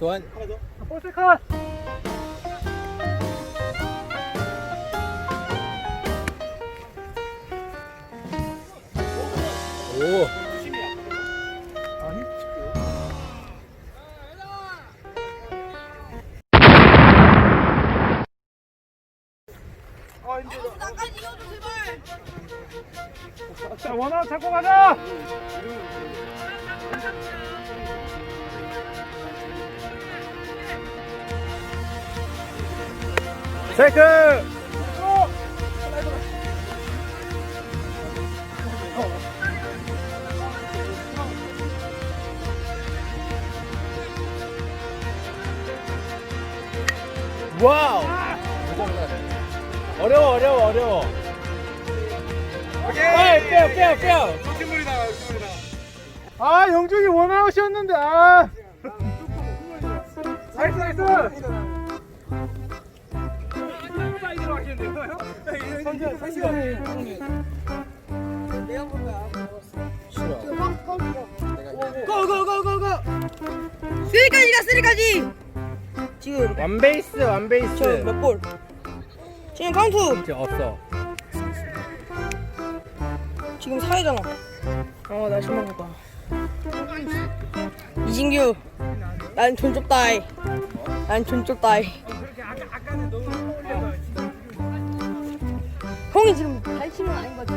나이스 원. 볼스 컷. 오. 아니. 아 힘들어. 자 원아 잡고 가자. 세크. 와우. 어려워 어려워 어려워. 오케이. 빼요 빼요 빼요. 아 영중이 원아웃이었는데 아. 나이스 나이스. 선재 선재. 고고고고고. 쓰리까지가 쓰리까지. 지금. 원베이스 원베이스. 저몇 볼? 지금 카운트. 이제 없어. 지금 4회잖아. 어나 실망했다. 이진규 난 존쪽다이. 난 존쪽다이 형이 지금 거 아닌 거지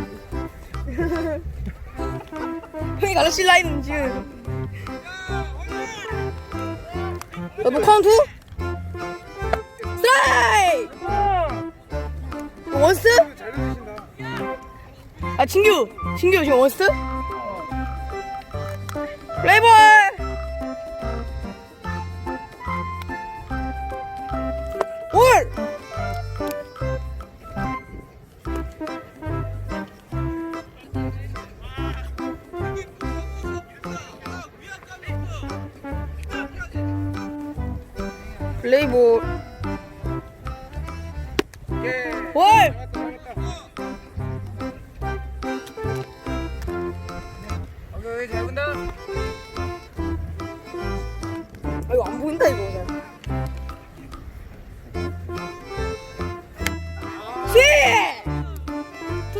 형이 가르칠 나이는 지금. 여보 카운트? 스트라이크! 원스? 아 진규. 진규 지금 원스? 플레이볼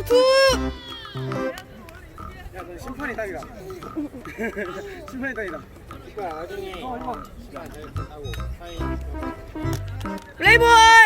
투투! 야 너 심판이 딱이다. 심판이 딱이다. 어, 이거. 플레이볼! 볼!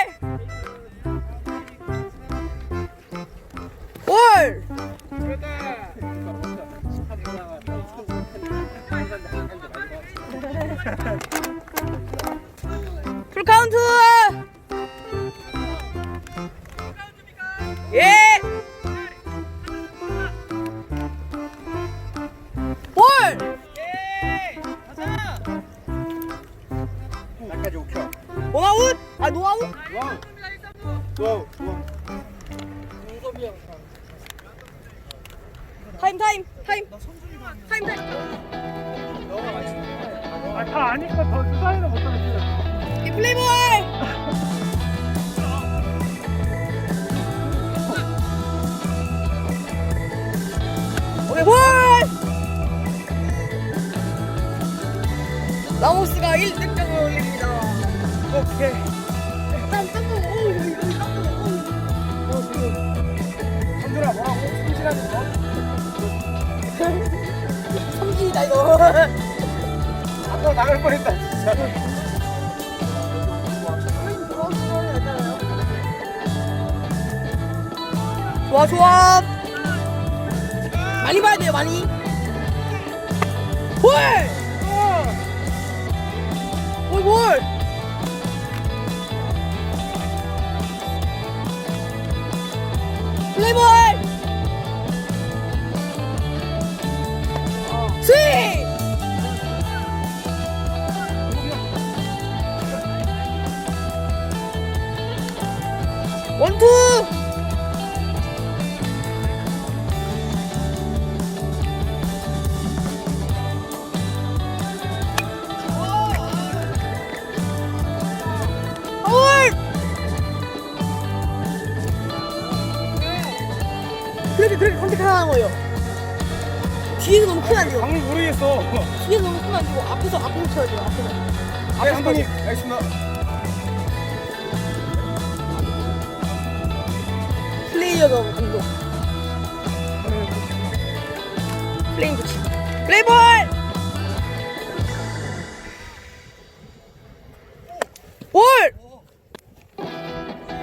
라모스가 1득점을 올립니다. 오케이. 성준아 뭐라고? 성진아는 뭐? 성진이다 이거. 아까 나갈 뻔했다 진짜. 좋아 좋아. 많이 봐야 돼요 많이. 볼! 볼 볼! 플레이볼! 스윙! 원투! 앞에서 앞에서 쳐야 돼요. 앞에서. 앞에 한 번이. 알겠습니다. 플레이어 겸 감독. 플레잉 코치. 플레이볼! 볼!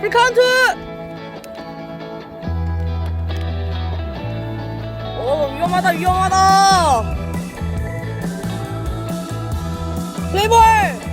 풀카운트! 오, 위험하다, 위험하다! 레이볼!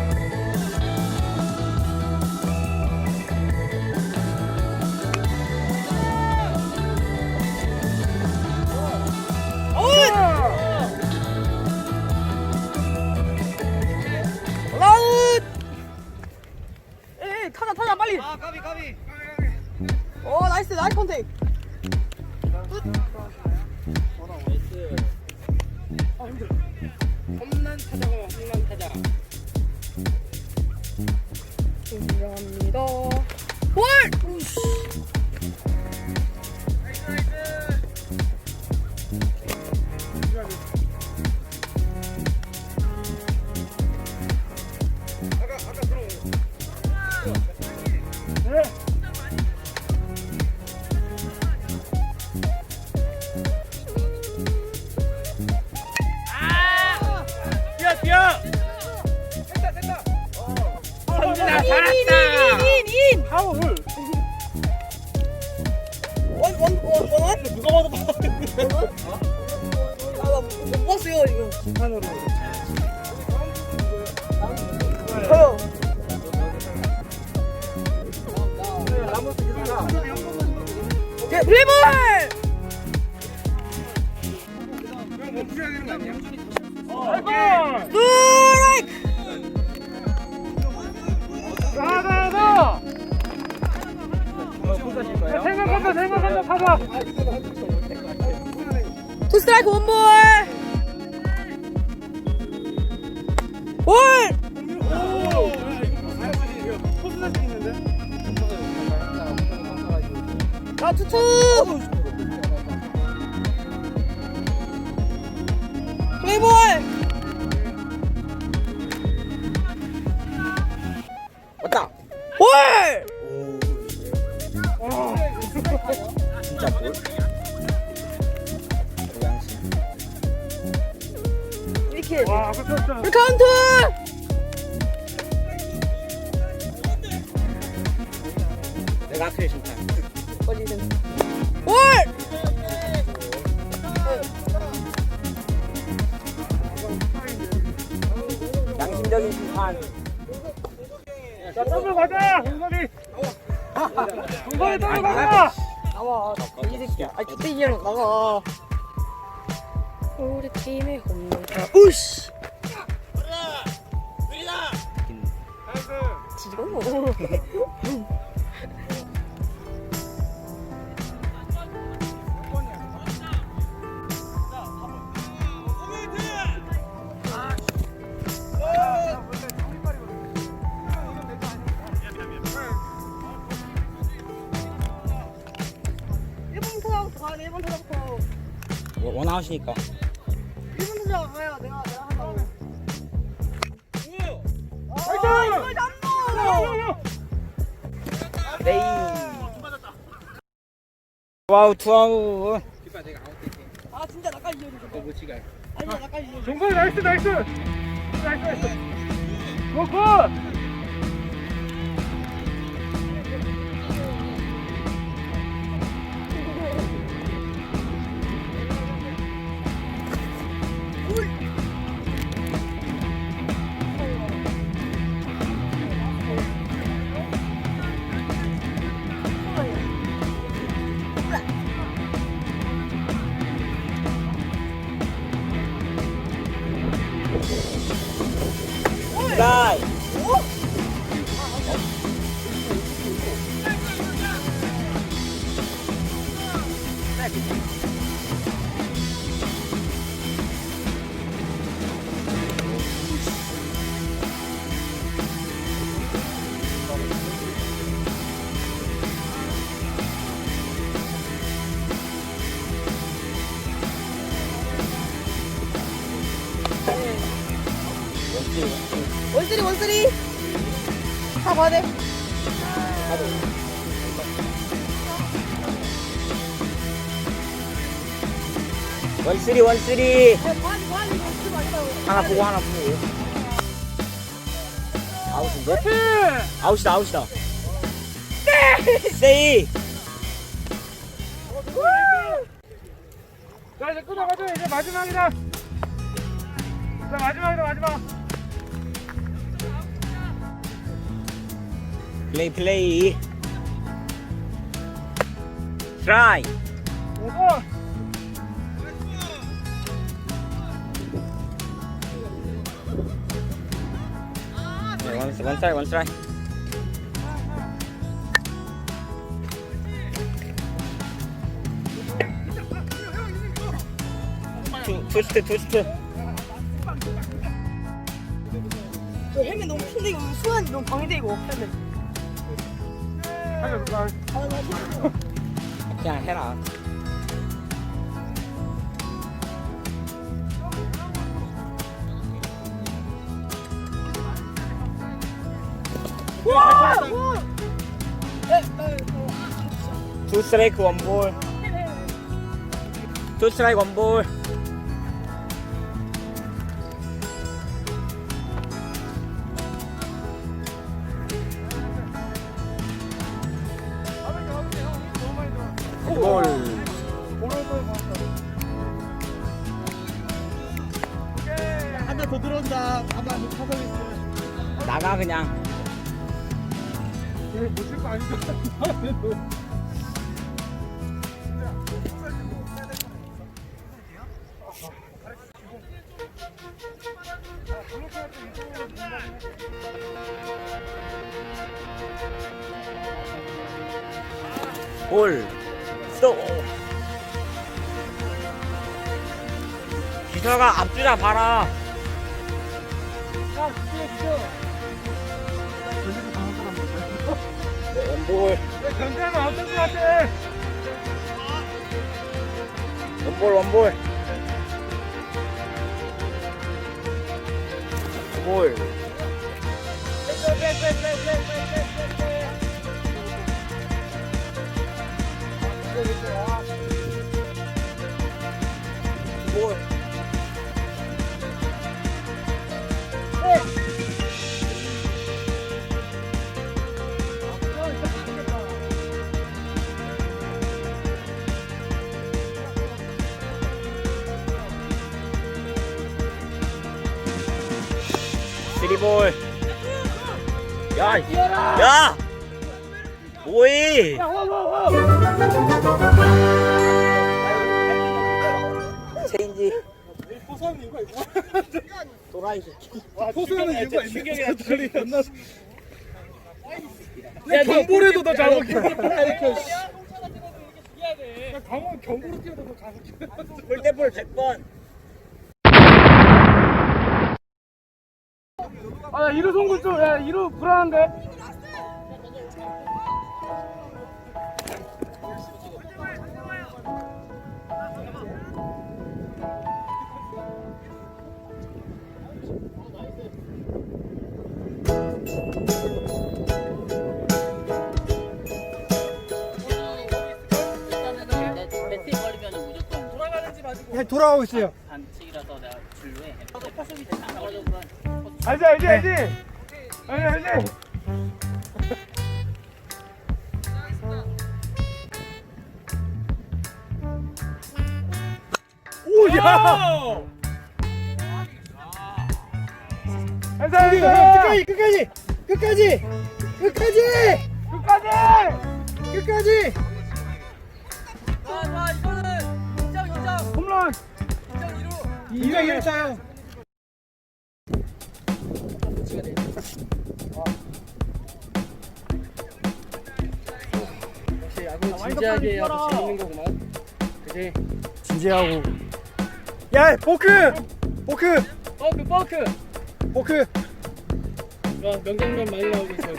인, 인! 파울. 원, 원, 원, 원? 누가 봐도 파울인데. 아, 나못 봤어요. 판으로. 저요. 네, 플레이볼! 그럼 멈춰야 되는 거 아니야? 스트라이 한다, 생각한다, 타자. 투 스트라이크 원볼! 있는데? 아, 투투! 플레이볼! 지금. 일본 타자부터 가야 돼. 일본 타자부터. 원아웃이니까. 와우 투아웃. 아 진짜 나까지 이어줘. 못치가. 아니야 나까지 이어줘. 정건이 나이스, 나이스. 나이스, 나이스. 굿, 굿. 라 원쓰리 원쓰리. 하나 보고 하나 보고 아웃인데? 피! 아웃이다 아웃이다 세이 자, 이제 끊어가죠. 이제 마지막이다. 자, 마지막이다, 마지막. 플레이 플레이 트라이 오 고. 네, 원, 원스트라이 원스트라이 투, 투스트 저 헬멧 너무 큰데, 이거 수환이 너무 방해돼, 이거. 살려줄까? 그냥 해라 와! 투 스트라이크 원볼 투 스트라이크 원볼 볼 볼 스톱 기사가 앞주자 봐라. 원볼 견제하면 어떨 것 같아? 원볼 원볼 볼 볼. 리볼. 야, 야, 뭐해? 체인지. 포수하는 이유가 있구나. 도라이 새끼. 포수하는 이유가 건너. 야, 경보래도 더 잡을게. 야, 강원 경보로 뛰어도 더 잡을게. 볼때볼 100번. 아, 야, 이루 송구 좀, 야, 이루 불안한데? 돌아가고 있어요. 반칙이라서 내가 줄로해. 그런 알지, 알지, 알지? 알지, 알지? 오, 야! 알지, 알지? 끝까지, 끝까지! 끝까지! 끝까지! 끝까지! 끝까지! 와 이거는 인정 인정 홈런! 인정 200일 차요. 진지하게 해야 재밌는 거구만. 그지? 진지하고. 야, 포크! 포크! 버크 버크. 포크! 와 명장면 많이 나오고 있어.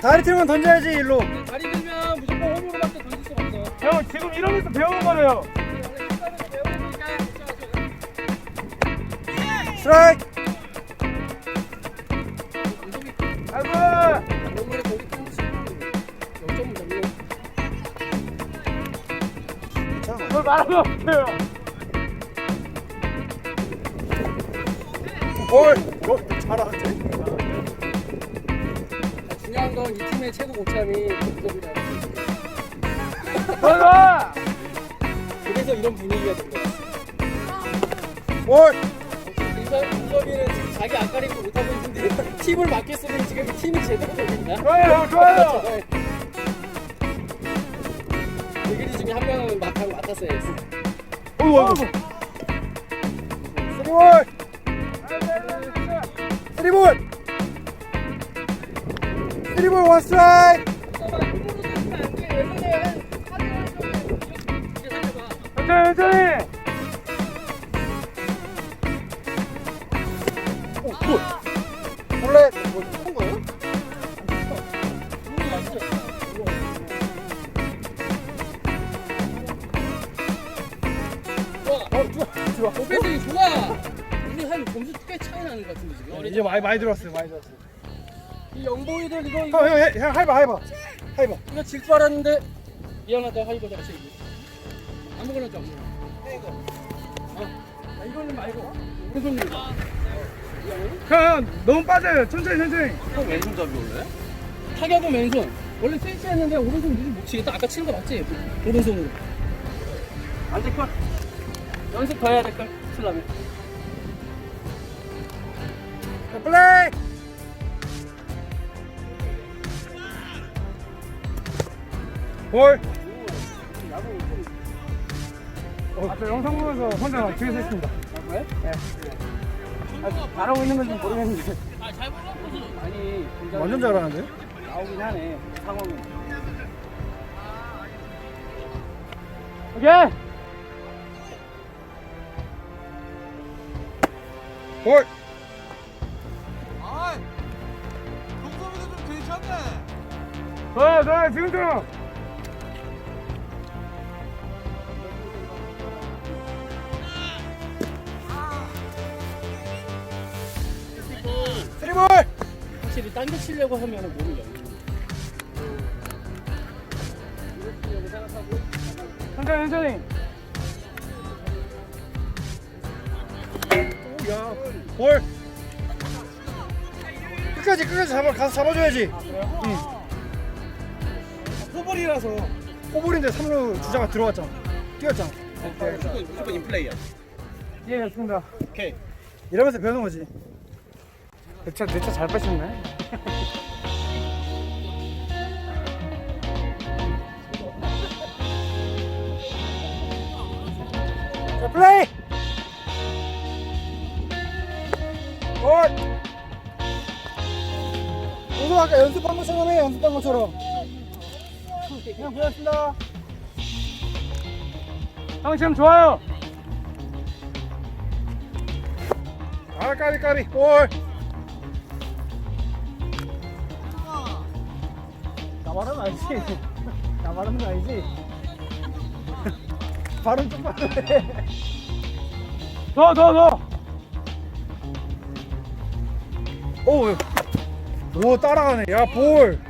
다리 틀면 던져야지, 일로. 다리 들면 무조건 홈으로밖에 던질 수가 없어. 형, 지금 이러면서 배우는 거예요. 스트라이크! 말하면 어떡해요 볼! 너 잘하지? 중요한 건 이 팀의 최고 고참이 동섭이다. 들어가 그래서 이런 분위기가 된 거야. 볼! 동섭, 동섭이는 지금 자기 앞가림도 못하고 있는데 팀을 맡겼으면 지금 팀이 제대로 되고 있나? 좋아요 좋아요 맡아 맡았어야지. 어이구, 어이구. 쓰리볼! 쓰리볼! 쓰리볼 원 스트라이크! 천천히 천천히 많이, 많이 들었어요, 많이 들었어요. 이 영보이들 이거 형, 이거 형, 형, 형, 하이바, 하이바. 하이바. 이거 질 줄 알았는데 미안하다 하이버자 같이 이거. 아무거나 좀. 이거. 어. 아, 이거는 말고. 오른손 이거. 형 너무 빠져요 천천히 천천히 형 왼손잡이 원래? 타격은 왼손. 원래 스위치 했는데 오른손 무슨 못 치겠다. 아까 치는 거 맞지? 오른손으로. 안될 걸. 연습 더 해야 될 걸. 치려면. 자, 플레이! 볼! 어, 저 영상 보면서 혼자 뒤에서 했습니다 아, 그래? 아, 잘하고 있는 건지 모르겠는데 아잘 보고 아니 굉장히 완전 잘하는데? 나오긴 하네 상황은. 오케이 볼! 좋아요 좋아요 지금처럼 쓰리볼! 확실히 당겨 치려고 하면 몸이 열리는 천천히 천천히 야, 볼! 끝까지, 끝까지 잡아, 가서 잡아줘야지. 응. 포볼이라서. 포볼인데 3루 주자가 들어왔잖아. 뛰었잖아. 무조건, 무조건 인플레이야. 예 됐습니다 오케이. 이러면서 배우는 거지. 내차 잘 빠졌네 자, 플레이! 볼! 오늘 아까 연습한 것처럼 해, 연습한 것처럼. 그냥 고맙습니다. 형 지금 좋아요 아, 까비, 까비, 볼! 나 말하는 거 알지? 나 말하는 거 알지? 발음 좀 빠르네. 더 더 더 오, 오 따라가네. 야 볼.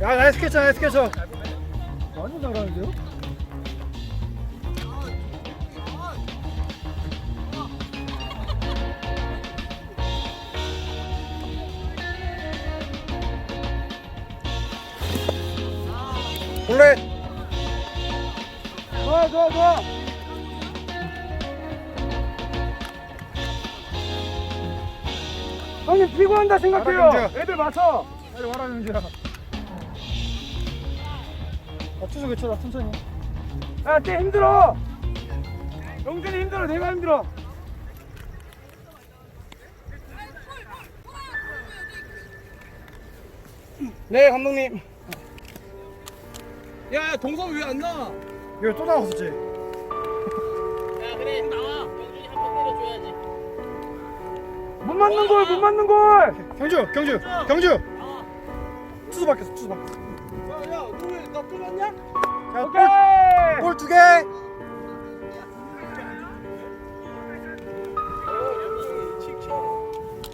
야 나이스 캐쳐, 나이스 캐쳐. 완전 잘하는데요? 볼넷. 좋아 좋아 좋아 형님 피곤한다 생각해요 알아. 애들 맞춰 빨리 와라 영주야. 아 투수 교체라 천천히. 야쟤 힘들어 영준이 힘들어 내가 힘들어 네 감독님. 야 동섭 왜 안 나와? 이거 또 나왔었지. 야 그래 나와 영준이 한 번 때려줘야지 못 맞는 골 못 맞는 골 경주, 경주, 경주. 투수 바뀌었어, 투수 바뀌었어. 뛰겠냐? 자, 오케이. 골두 개.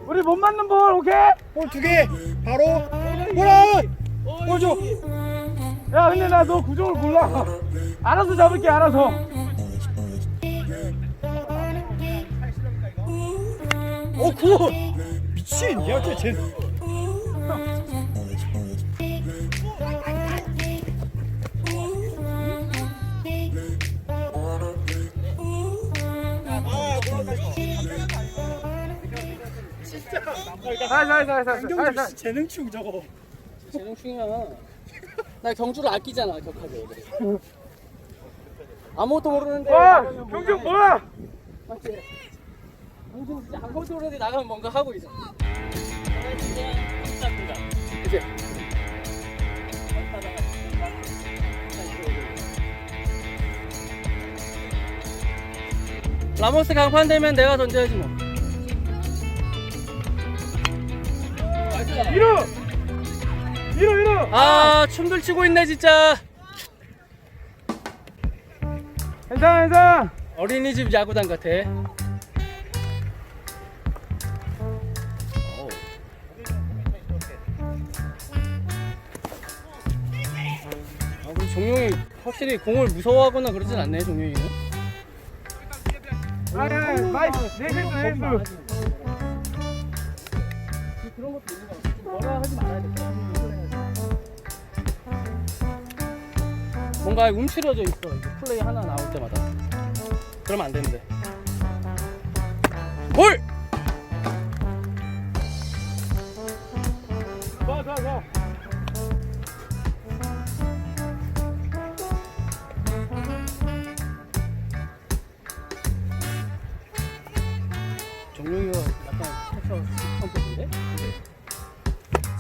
우리 못 맞는 볼 오케이. 골 두 개. 바로 골아웃. 골 줘. 야 근데 나 너 구종을 몰라. 알아서 잡을게 알아서. 어 굿. 미친. 야, 쟤 쟤. 이스나이스나이스 재능충 저거. 재능충이야. 나 경주를 아끼잖아 격하게. 아무것도 모르는데. 와 경준 뭐야 맞지? 경주 진짜 아무것도 모르는데 나가면 뭔가 하고 있어. 그치? 라모스 강판 되면 내가 던져야지 뭐 밀어 밀어 밀어 아 춤들 추고 있네 진짜. 괜찮아 괜찮아. 어린이집 야구단 같아. 아, 그럼 종용이 확실히 공을 무서워하거나 그러진 않네 종용이는. 아니 나이스 내 실수 내 실수 그런 것도 있는 것 같아 뭐라 하지 말아야 돼 뭔가 움츠려져 있어. 이게 플레이 하나 나올 때마다. 그러면 안 되는데. 볼!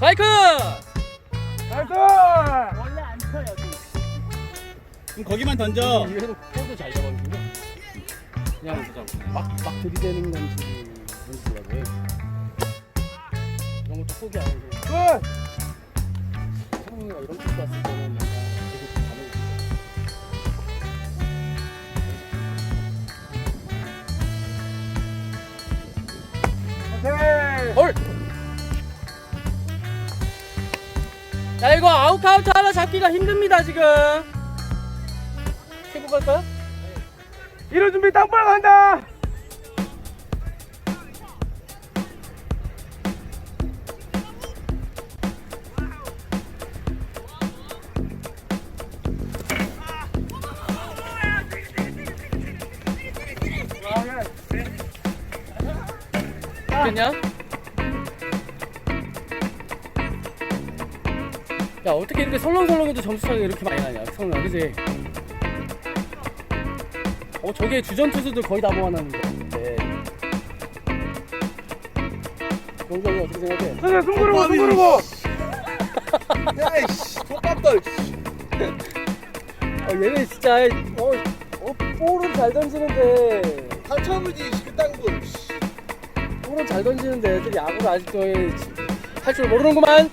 사이클! 나이스 원래 안 쳐요 그럼 거기만 던져. 이래도 볼도 잘 잡아주고. 그냥 막, 막 들이대는 건지 뭔지 몰라도 이런 것도 포기 안 하고 굿! 성우가 이런 뜻 봤을 때는 이거 아웃 카운트 하나 잡기가 힘듭니다 지금 해보 갈까요? 이루 준비 땅볼 간다 설렁설렁해도 점수 차이가 이렇게 많이 나냐 성나 그지? 어 저게 주전 투수들 거의 다 모아놨는데 용기 형이 어떻게 생각해? 선생 숨 고르고 숨 고르고 야이씨, 톱밥들. 어 얘네 진짜 어, 어 볼은 잘 던지는데 다 처음이지, 그딴 거. 볼은 잘 던지는데 애들이 야구를 아직도 할 줄 모르는구만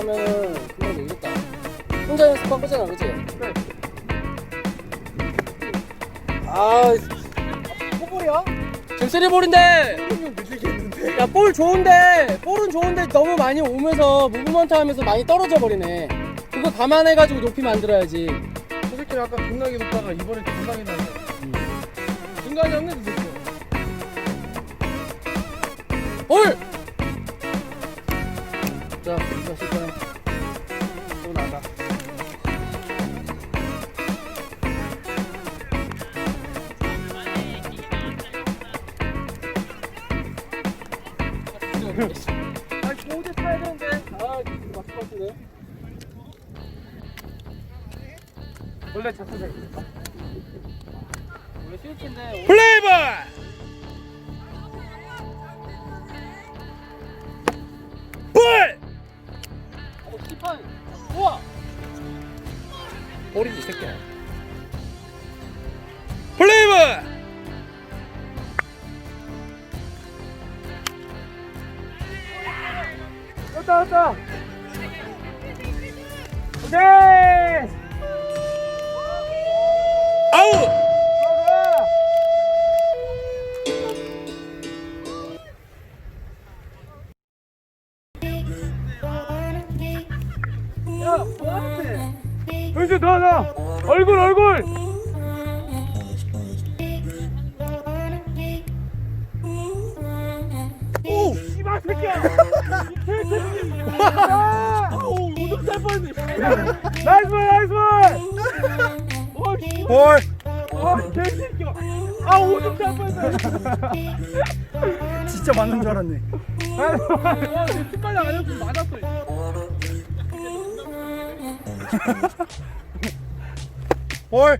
하면은 금방 되겠다. 혼자 연습한 거잖아, 그치? 네. 아, 포볼이야? 지금 쓰리볼인데! 야, 볼 좋은데, 볼은 좋은데 너무 많이 오면서 무브먼트 하면서 많이 떨어져 버리네. 그거 감안해가지고 높이 만들어야지. 저 새끼 아까 존나게 높다가 이번에 존나게 나네 중간이 없네 이 새끼 볼! 자, 이거 시간에 와, 습관이 안 했으면 맞았어. 볼.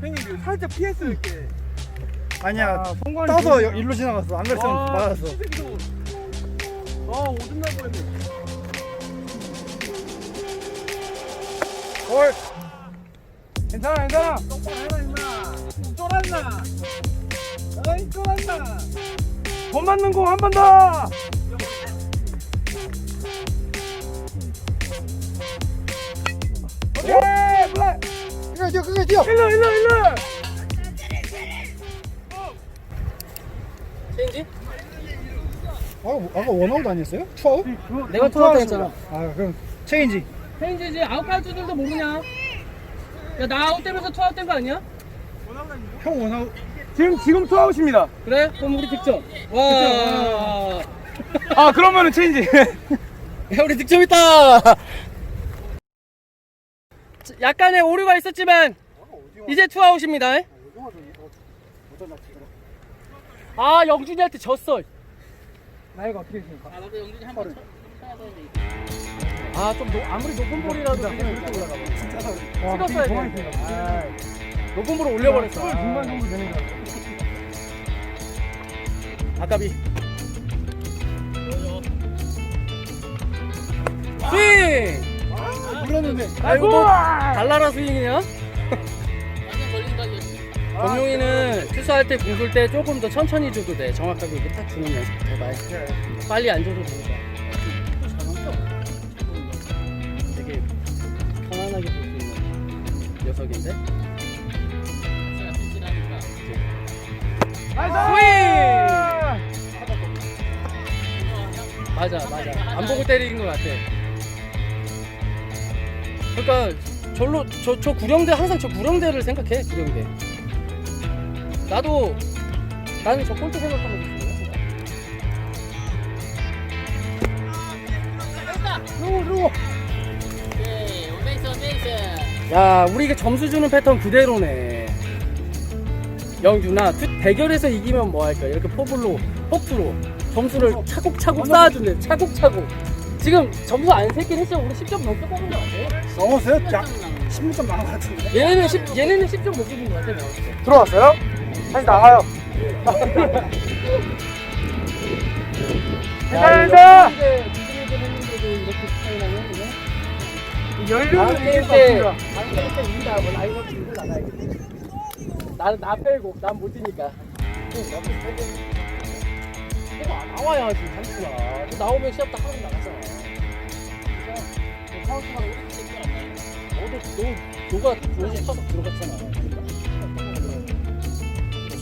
형님, 살짝 피했어, 이렇게. 아니야. 성관이 떠서. 여- 일로 지나갔어. 안 그랬으면 와, 맞았어. 피새끼도. 아, 오줌 날 뻔했네. 볼. 괜찮아, 괜찮아. 똑바로 해라, 임마. 쫄았나? 어이, 쫄았나? 돈 맞는 공 한 번 더! 오케이! 플레이! 끝까지 뛰어. 끝까지 뛰어. 일로, 일로, 일로! 체인지? 아까, 아까 원아웃 아니었어요? 투아웃? 내가 투아웃 했잖아. 아 그럼 체인지. 체인지지 아웃 카드들도 모르냐? 야 나 아웃 되면서 투아웃 된 거 아니야? 형 원아웃. 지금, 지금 투아웃입니다. 그래? 그럼 우리 득점. 와. 아, 그러면은 체인지. 야, 우리 득점 있다. 약간의 오류가 있었지만 이제 투아웃입니다. 아 영준이한테 졌어. 나이가 어떻게 되십니까? 아 나도 영준이 한 번 아좀 아무리 높은 볼이라도. 찍었어야 돼. 아, 높은 볼을 올려버렸어. 중간 정도 되는 거 같아. 아까비. 스윙! 아 이거 뭐 달라라 스윙이냐? 정용이는 투수할 때 공줄 때 조금 더 천천히 줘도 돼. 정확하게 이렇게 딱 주는 연습 해봐. 빨리 안 줘도 되니까. 되게 편안하게 볼 수 있는 녀석인데. 맞아, 맞아. 안 보고 때리는 것 같아. 그러니까 절로 저, 저 구령대 항상 저 구령대를 생각해 구령대. 나도 나는 저 꼴대 생각하면 좋습니다. 야, 우리 이게 점수 주는 패턴 그대로네. 영준아, 투- 대결에서 이기면 뭐 할까? 이렇게 포블로, 포트로 점수를 차곡차곡 쌓아준대. 차곡차곡. 지금 점수 안 샜긴 했어. 우리 10점 넘게 뽑은 거 같아. 넘었어요? 약 16점 나온 것 같은데. 얘네는 10, 얘네는 10점 못 뽑은 거 같아. 내가 봤을 때. 들어왔어요? 다시 나가요. 그냥 연륜은 다음 이길 게임 수때 없습니다. 다음 게임 때 이긴다 뭐 라인업 들고 나가야겠지 나는 나 빼고 난 못 뛰니까 어, 안 나와야지 잠시만 또 나오면 시합 다 하고 나가잖아 그러니까 카운트만 너도 너 너가 조지 타석 들어갔잖아.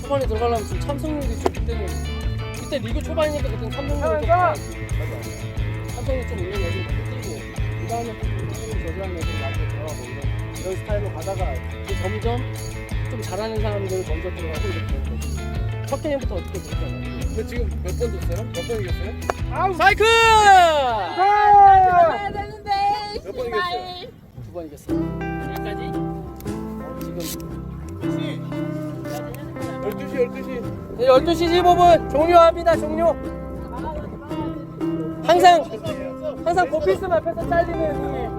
초반에 들어가려면 좀 참석률이 좀 그때는 그때 리그 초반이니까 그때는 참석률이 좀 삼성이 좀 있는 애들 좀 뛰고 그 다음에 저지하는 애들 나중에 들어가고 이런 이런 스타일로 가다가 점점 좀 잘하는 사람들 먼저 들어가고 이렇게 되는 거지. 첫 게임부터 어떻게 보잖아 근데 지금 몇 번 줬어요? 몇 번 이겼어요? 아우, 사이클! 아! 몇번 이겼어요? 두 번 이겼어 여기까지? 지금 12시, 12시. 네, 12시 15분 종료합니다 종료 항상 항상 보피스만 앞에서 잘리는